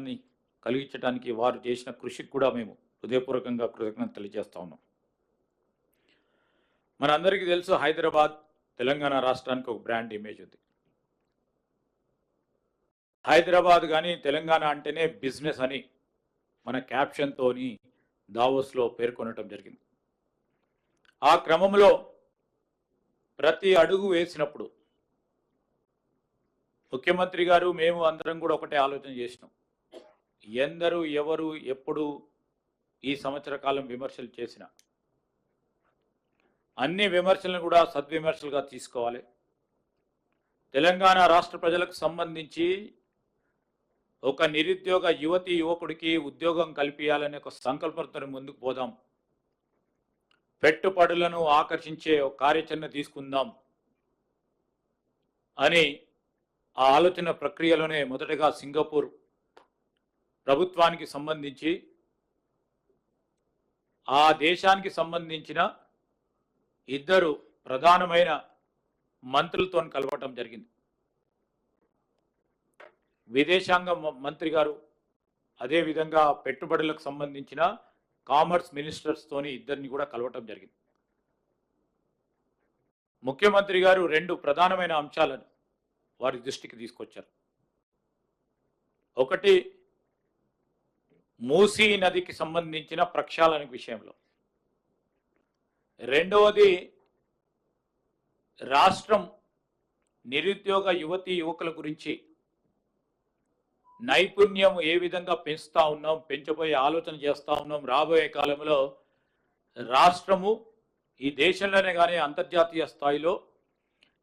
వాతావరణాన్ని కలిగించడానికి వారు చేసిన కృషికి కూడా మేము హృదయపూర్వకంగా కృతజ్ఞత తెలియజేస్తా ఉన్నాం. మనందరికీ తెలుసు హైదరాబాద్ తెలంగాణ రాష్ట్రానికి ఒక బ్రాండ్ ఇమేజ్ ఉంది. హైదరాబాద్ కానీ తెలంగాణ అంటేనే బిజినెస్ అని మన క్యాప్షన్తోని దావోస్లో పేర్కొనటం జరిగింది. ఆ క్రమంలో ప్రతి అడుగు వేసినప్పుడు ముఖ్యమంత్రి గారు మేము అందరం కూడా ఒకటే ఆలోచన చేసినాం. ఎందరు ఎవరు ఎప్పుడు ఈ సంవత్సర కాలం విమర్శలు చేసిన అన్ని విమర్శలను కూడా సద్విమర్శలుగా తీసుకోవాలి. తెలంగాణ రాష్ట్ర ప్రజలకు సంబంధించి ఒక నిరుద్యోగ యువతి యువకుడికి ఉద్యోగం కల్పించాలనే ఒక సంకల్పంతో ముందుకు పోదాం. పెట్టుబడులను ఆకర్షించే ఒక కార్యాచరణ తీసుకుందాం అని ఆ ఆలోచన ప్రక్రియలోనే మొదటగా సింగపూర్ ప్రభుత్వానికి సంబంధించి ఆ దేశానికి సంబంధించిన ఇద్దరు ప్రధానమైన మంత్రులతో కలవటం జరిగింది. విదేశాంగ మంత్రి గారు అదేవిధంగా పెట్టుబడులకు సంబంధించిన కామర్స్ మినిస్టర్స్తోని ఇద్దరిని కూడా కలవటం జరిగింది. ముఖ్యమంత్రి గారు రెండు ప్రధానమైన అంశాలను వారి దృష్టికి తీసుకొచ్చారు. ఒకటి మూసీ నదికి సంబంధించిన ప్రక్షాళన విషయంలో. రెండవది రాష్ట్రం నిరుద్యోగ యువతి యువకుల గురించి నైపుణ్యం ఏ విధంగా పెంచుతా ఉన్నాం పెంచబోయే ఆలోచన చేస్తా ఉన్నాం. రాబోయే కాలంలో రాష్ట్రము ఈ దేశంలోనే కానీ అంతర్జాతీయ స్థాయిలో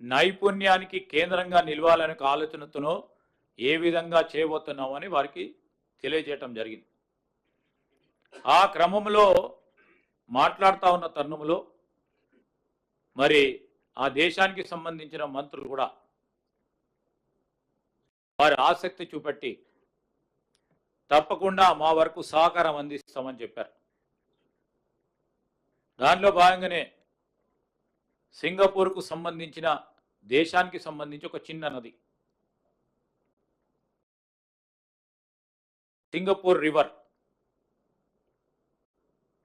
నైపుణ్యానికి కేంద్రంగా నిలవాలనే ఆలోచనతోనో ఏ విధంగా చేయబోతున్నామని వారికి తెలియజేయటం జరిగింది. ఆ క్రమంలో మాట్లాడుతూ ఉన్న తరుణంలో మరి ఆ దేశానికి సంబంధించిన మంత్రులు కూడా వారి ఆసక్తి చూపెట్టి తప్పకుండా మా వరకు సహకారం అందిస్తామని చెప్పారు. దానిలో భాగంగానే సింగపూర్కు సంబంధించిన దేశానికి సంబంధించి ఒక చిన్న నది. Singapore river.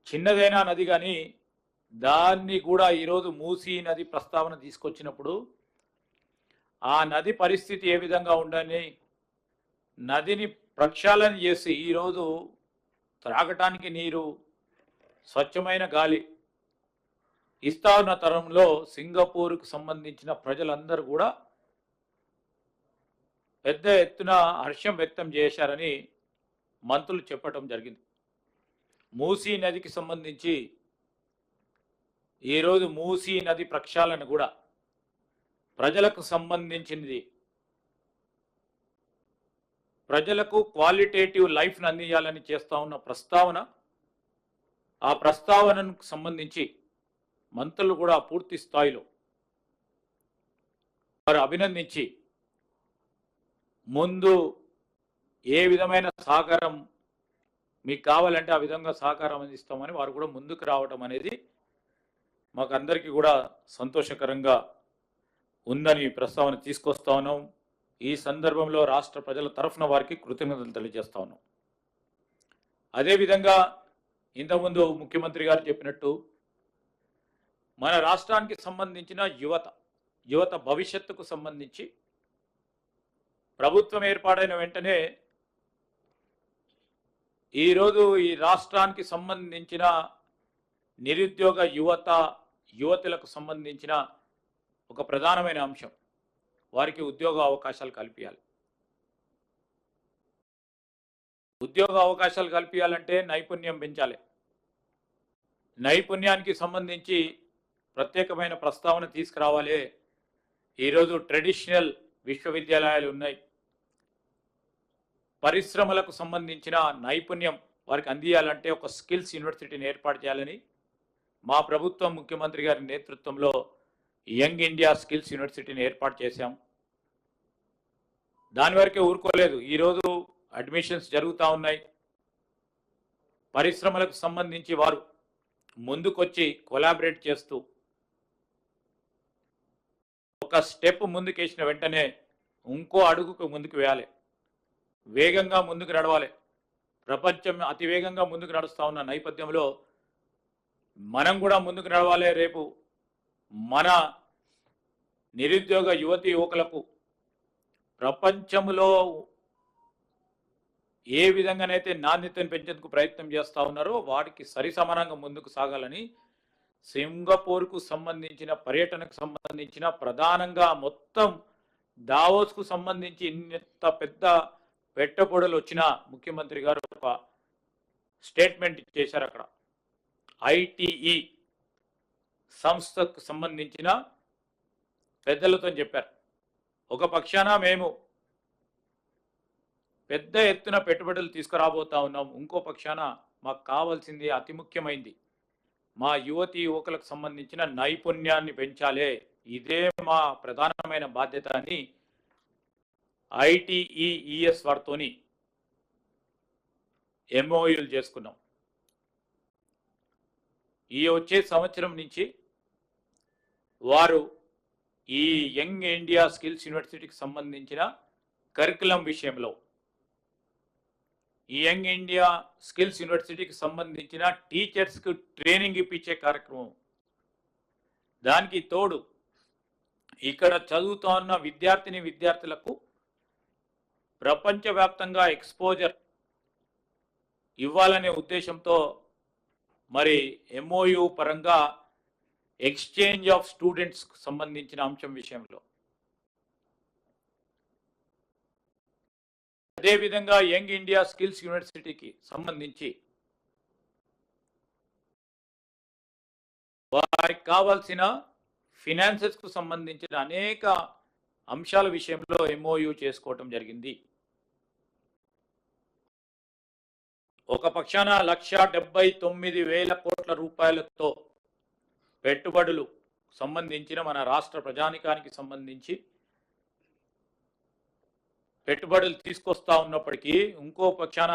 చిన్నదైనా నది కానీ దాన్ని కూడా ఈరోజు మూసీ నది ప్రస్తావన తీసుకొచ్చినప్పుడు ఆ నది పరిస్థితి ఏ విధంగా ఉండని నదిని ప్రక్షాళన చేసి ఈరోజు త్రాగటానికి నీరు స్వచ్ఛమైన గాలి ఇస్తా ఉన్న తరంలో సింగపూర్కు సంబంధించిన ప్రజలందరూ కూడా పెద్ద ఎత్తున హర్షం వ్యక్తం చేశారని మంత్రులు చెప్పటం జరిగింది. మూసీ నదికి సంబంధించి ఈరోజు మూసీ నది ప్రక్షాళన కూడా ప్రజలకు సంబంధించినది. ప్రజలకు క్వాలిటేటివ్ లైఫ్ను అందించాలని చేస్తా ఉన్న ప్రస్తావన ఆ ప్రస్తావనకు సంబంధించి మంత్రులు కూడా పూర్తి స్థాయిలో వారు అభినందించి ముందు ఏ విధమైన సాగరం మీకు కావాలంటే ఆ విధంగా సహకారం అందిస్తామని వారు కూడా ముందుకు రావడం అనేది మాకు అందరికీ కూడా సంతోషకరంగా ఉందని ప్రస్తావన తీసుకొస్తా ఉన్నాం. ఈ సందర్భంలో రాష్ట్ర ప్రజల తరఫున వారికి కృతజ్ఞతలు తెలియజేస్తా ఉన్నాం. అదేవిధంగా ఇంతకుముందు ముఖ్యమంత్రి గారు చెప్పినట్టు మన రాష్ట్రానికి సంబంధించిన యువత యువత భవిష్యత్తుకు సంబంధించి ప్రభుత్వం ఏర్పాడైన వెంటనే ఈరోజు ఈ రాష్ట్రానికి సంబంధించిన నిరుద్యోగ యువత యువతులకు సంబంధించిన ఒక ప్రధానమైన అంశం. వారికి ఉద్యోగ అవకాశాలు కల్పించాలి ఉద్యోగ అవకాశాలు కల్పించాలంటే నైపుణ్యం పెంచాలి. నైపుణ్యానికి సంబంధించి ప్రత్యేకమైన ప్రస్తావన తీసుకురావాలి. ఈరోజు ట్రెడిషనల్ విశ్వవిద్యాలయాలు ఉన్నాయి. పరిశ్రమలకు సంబంధించిన నైపుణ్యం వారికి అందియాలంటే ఒక స్కిల్స్ యూనివర్సిటీని ఏర్పాటు చేయాలని మా ప్రభుత్వం ముఖ్యమంత్రి గారి నేతృత్వంలో యంగ్ ఇండియా స్కిల్స్ యూనివర్సిటీని ఏర్పాటు చేశాం. దాని వరకే ఊరుకోలేదు. ఈరోజు అడ్మిషన్స్ జరుగుతూ ఉన్నాయి. పరిశ్రమలకు సంబంధించి వారు ముందుకొచ్చి కొలాబరేట్ చేస్తూ ఒక స్టెప్ ముందుకేసిన వెంటనే ఇంకో అడుగుకు ముందుకు వేయాలి. వేగంగా ముందుకు నడవాలి. ప్రపంచం అతి వేగంగా ముందుకు నడుస్తూ ఉన్న నేపథ్యంలో మనం కూడా ముందుకు నడవాలి రేపు. మన నిరుద్యోగ యువతి యువకులకు ప్రపంచంలో ఏ విధంగానైతే నాణ్యతను పెంచేందుకు ప్రయత్నం చేస్తూ ఉన్నారో వాటికి సరి సమానంగా ముందుకు సాగాలని సింగపూర్కు సంబంధించిన పర్యటనకు సంబంధించిన ప్రధానంగా మొత్తం దావోస్కు సంబంధించి ఇంత పెద్ద పెట్టుబడులు వచ్చిన ముఖ్యమంత్రి గారు ఒక స్టేట్మెంట్ చేశారు అక్కడ. ఐటీఈ సంస్థకు సంబంధించిన పెద్దలతో చెప్పారు. ఒక పక్షాన మేము పెద్ద ఎత్తున పెట్టుబడులు తీసుకురాబోతా ఉన్నాం. ఇంకో పక్షాన మాకు కావాల్సింది అతి ముఖ్యమైంది. మా యువతి యువకులకు సంబంధించిన నైపుణ్యాన్ని పెంచాలే. ఇదే మా ప్రధానమైన బాధ్యత అని ఐటీఈఈఎస్ వారితోని ఎంఓయూలు చేసుకున్నాం. ఈ వచ్చే సంవత్సరం నుంచి వారు ఈ యంగ్ ఇండియా స్కిల్స్ యూనివర్సిటీకి సంబంధించిన కరికులం విషయంలో ఈ యంగ్ ఇండియా స్కిల్స్ యూనివర్సిటీకి సంబంధించిన టీచర్స్కు ట్రైనింగ్ ఇప్పించే కార్యక్రమం. దానికి తోడు ఇక్కడ చదువుతున్న విద్యార్థిని విద్యార్థులకు ప్రపంచవ్యాప్తంగా ఎక్స్పోజర్ ఇవ్వాలనే ఉద్దేశంతో మరి ఎంఓయు పరంగా ఎక్స్చేంజ్ ఆఫ్ స్టూడెంట్స్ సంబంధించిన అంశం విషయంలో. అదేవిధంగా యంగ్ ఇండియా స్కిల్స్ యూనివర్సిటీకి సంబంధించి వారికి కావాల్సిన ఫినాన్సెస్కు సంబంధించిన అనేక అంశాల విషయంలో ఎంఓయూ చేసుకోవటం జరిగింది. ఒక పక్షాన లక్ష డెబ్బై తొమ్మిది వేల కోట్ల రూపాయలతో పెట్టుబడులు సంబంధించిన మన రాష్ట్ర ప్రజానికానికి సంబంధించి పెట్టుబడులు తీసుకొస్తా ఉన్నప్పటికీ ఇంకో పక్షాన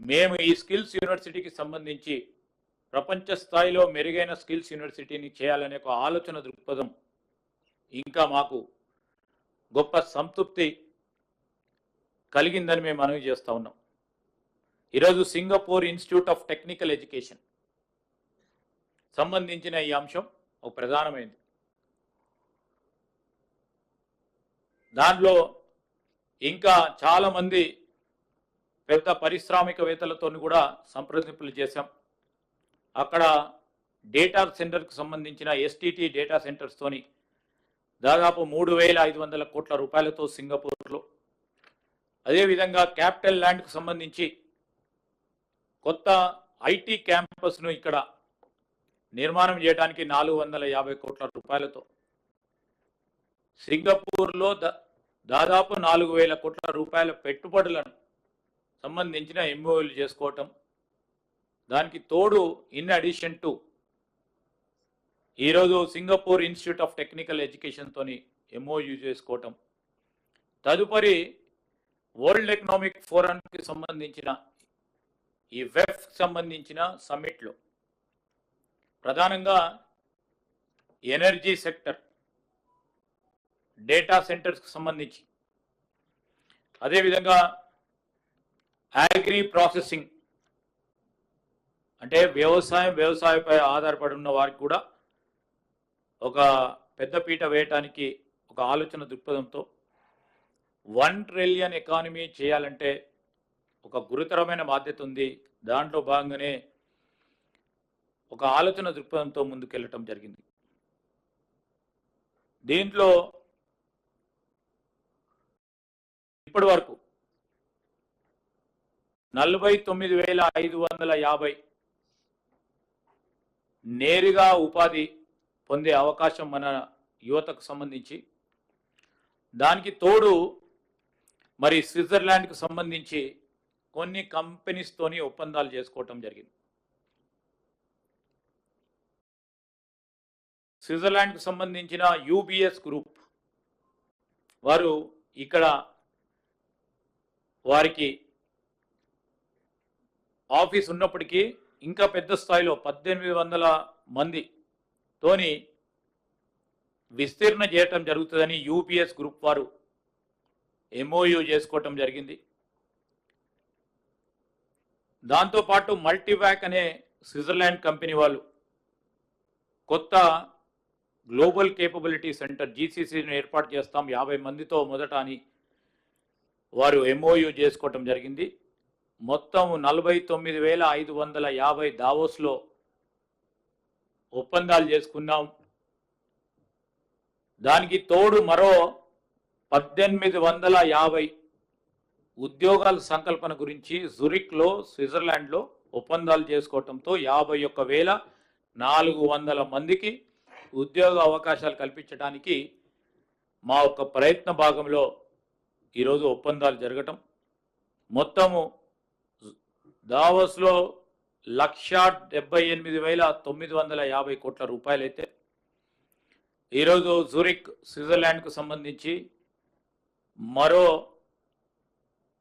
మేము ఈ స్కిల్స్ యూనివర్సిటీకి సంబంధించి ప్రపంచ స్థాయిలో మెరుగైన స్కిల్స్ యూనివర్సిటీని చేయాలనే ఒక ఆలోచన దృక్పథం ఇంకా మాకు గొప్ప సంతృప్తి కలిగిందని మేము మనవి చేస్తూ ఉన్నాం. ఈరోజు Singapore institute of technical education సంబంధించిన ఈ అంశం ఒక ప్రధానమైనది దాంట్లో ఇంకా చాలామంది పెద్ద పారిశ్రామికవేత్తలతో కూడా సంప్రదింపులు చేశాం. అక్కడ డేటా సెంటర్కు సంబంధించిన ఎస్టీటీ డేటా సెంటర్స్తోని దాదాపు మూడు వేల ఐదు వందల కోట్ల రూపాయలతో సింగపూర్లో. అదేవిధంగా క్యాపిటల్ ల్యాండ్కు సంబంధించి కొత్త ఐటీ క్యాంపస్ను ఇక్కడ నిర్మాణం చేయడానికి నాలుగు వందల యాభై కోట్ల రూపాయలతో. సింగపూర్లో ద దాదాపు నాలుగు వేల కోట్ల రూపాయల పెట్టుబడులను సంబంధించిన ఎంఓలు చేసుకోవటం దానికి తోడు ఇన్ అడిషన్ టు ఈరోజు సింగపూర్ ఇన్స్టిట్యూట్ ఆఫ్ టెక్నికల్ ఎడ్యుకేషన్తోని ఎంఓయూ చేసుకోవటం. తదుపరి వరల్డ్ ఎకనామిక్ ఫోరంకి సంబంధించిన ఈ వెఫ్ సంబంధించిన సమ్మిట్లో. ప్రధానంగా ఎనర్జీ సెక్టర్ డేటా సెంటర్స్కి సంబంధించి. అదేవిధంగా అగ్రి ప్రాసెసింగ్ అంటే వ్యవసాయం వ్యవసాయపై ఆధారపడి ఉన్న వారికి కూడా ఒక పెద్దపీట వేయటానికి ఒక ఆలోచన దృక్పథంతో వన్ ట్రిలియన్ ఎకానమీ చేయాలంటే ఒక గురుతరమైన బాధ్యత ఉంది. దాంట్లో భాగంగానే ఒక ఆలోచన దృక్పథంతో ముందుకెళ్ళటం జరిగింది. దీంట్లో ఇప్పటి వరకు నలభై తొమ్మిది వేల ఐదు వందల యాభై నేరుగా ఉపాధి పొందే అవకాశం మన యువతకు సంబంధించి. దానికి తోడు మరి స్విట్జర్లాండ్కు సంబంధించి కొన్ని కంపెనీస్తోని ఒప్పందాలు చేసుకోవటం జరిగింది. స్విట్జర్లాండ్కు సంబంధించిన యూబిఎస్ గ్రూప్ వారు ఇక్కడ వారికి ఆఫీస్ ఉన్నప్పటికీ ఇంకా పెద్ద స్థాయిలో పద్దెనిమిది వందల మంది తోని విస్తీర్ణ చేయటం జరుగుతుందని యూపీఎస్ గ్రూప్ వారు ఎంఓయూ చేసుకోవటం జరిగింది. దాంతోపాటు మల్టీవ్యాక్ అనే స్విట్జర్లాండ్ కంపెనీ వాళ్ళు కొత్త గ్లోబల్ కేపబిలిటీ సెంటర్ జీసీసీని ఏర్పాటు చేస్తాం. యాభై మందితో మొదట అని వారు ఎంఓయూ చేసుకోవటం జరిగింది. మొత్తం నలభై తొమ్మిది వేల ఐదు వందల యాభై దావోస్లో ఒప్పందాలు చేసుకున్నాం. దానికి తోడు మరో పద్దెనిమిది వందల యాభై ఉద్యోగాల సంకల్పన గురించి జురిక్లో స్విట్జర్లాండ్లో ఒప్పందాలు చేసుకోవటంతో యాభై ఒక్క వేల నాలుగు వందల మందికి ఉద్యోగ అవకాశాలు కల్పించడానికి మా యొక్క ప్రయత్న భాగంలో ఈరోజు ఒప్పందాలు జరగటం. మొత్తము దావోస్లో లక్ష డెబ్బై ఎనిమిది వేల తొమ్మిది వందల యాభై కోట్ల రూపాయలైతే ఈరోజు జూరిక్ స్విట్జర్లాండ్కు సంబంధించి మరో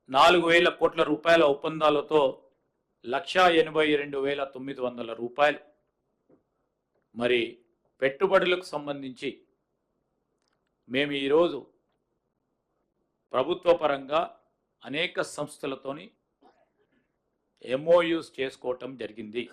నాలుగు వేల కోట్ల రూపాయల ఒప్పందాలతో లక్ష ఎనభై రెండు వేల తొమ్మిది వందల రూపాయలు. మరి పెట్టుబడులకు సంబంధించి మేము ఈరోజు ప్రభుత్వ పరంగా అనేక సంస్థలతోని ఎంఓయూస్ చేసుకోవటం జరిగింది.